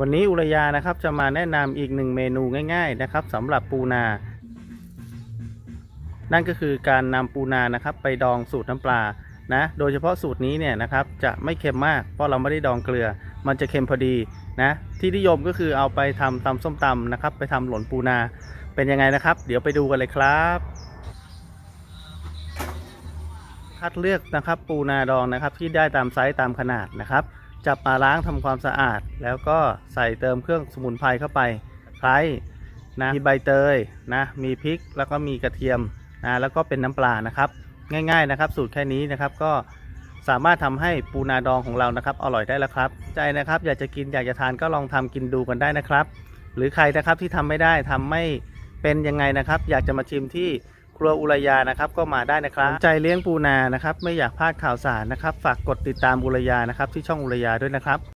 วันนี้อุรยานะครับจะมาแนะนำอีกหนึ่งเมนูง่าย ๆนะครับสำหรับปูนา นั่นก็คือการนำปูนานะครับ ไปดองสูตรน้ำปลานะ โดยเฉพาะสูตรนี้เนี่ยนะครับจะไม่เค็มมาก เพราะเราไม่ได้ดองเกลือ มันจะเค็มพอดีนะที่นิยมก็คือเอาไปทำตำส้มตำนะครับ ไปทำหล่นปูนาเป็นยังไงนะครับ เดี๋ยวไปดูกันเลยครับ คัดเลือกนะครับปูนาดองนะครับที่ได้ตามไซส์ตามขนาดนะครับ จับมาล้างทำความสะอาด แล้วก็ใส่เติมเครื่องสมุนไพรเข้าไปไคร้นะมีใบเตยนะมีพริกแล้วก็มีกระเทียมนะแล้วก็เป็นน้ำปลานะครับ ง่ายๆนะครับ สูตรแค่นี้นะครับก็สามารถทำให้ปูนาดองของเรานะครับอร่อยได้แล้วครับ ใจนะครับอยากจะกินอยากจะทานก็ลองทำกินดูกันได้นะครับ หรือใครนะครับที่ทำไม่ได้ทำไม่เป็นยังไงนะครับ อยากจะมาชิมที่ ครัวอุรยานะครับก็มาได้นะครับใจเลี้ยงปูนานะครับไม่อยากพลาดข่าวสารนะครับ ฝากกดติดตามอุรยานะครับที่ช่องอุรยาด้วยนะครับ